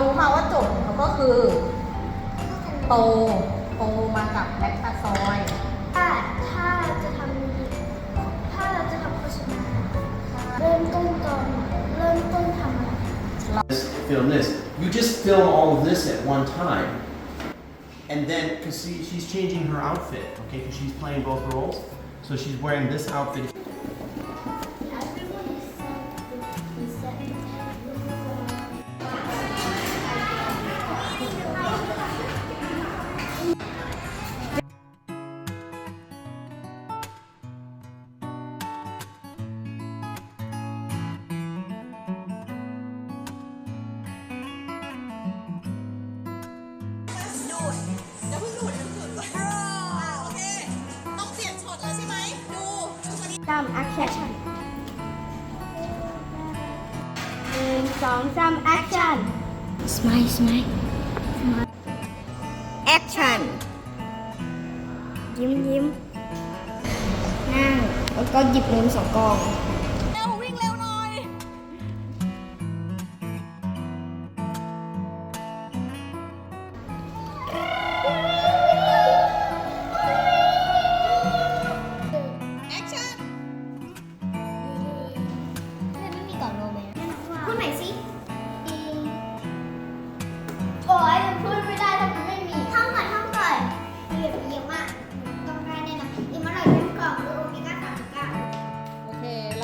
รู้มาว่าโจทย์ของเขาก็คือโตโตมากับแลคตาซอยด์ถ้าถ้าจะทำถ้าเราจะทำโฆษณาเริ่มต้นตอนเริ่มต้นทำอะไร this, film this. You just film all of this at one time. And then, because see, she's changing her outfit, okay, because she's playing both roles. So she's wearing this outfit. Some action หนึ่งสองสาม action smile smile action ยิ้มยิ้มนั่งแล้วก็หยิบเงินสองกองเร็ววิ่งเร็วหน่อยไ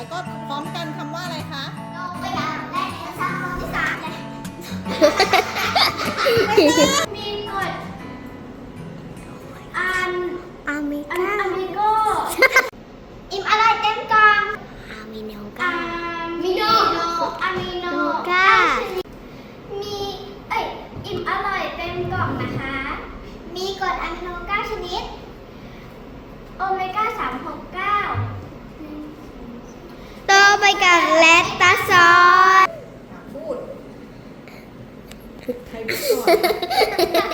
แล้วก็พร้อมกันคำว่าอะไรคะเราไปอยากได้เอกสารคนที่สามเลยมีกดอันอามิอันก้าอามิโกอิมอะไรเต็มกล่องอามิโนกาอามิโนอามิโนกามีเอ้ยอิมอร่อยเต็มกล่องนะคะ มีกรดอะมิโนก้าชนิด โอเมก้า369 ยกับเลตตาซอสพูดใครพูดก่อน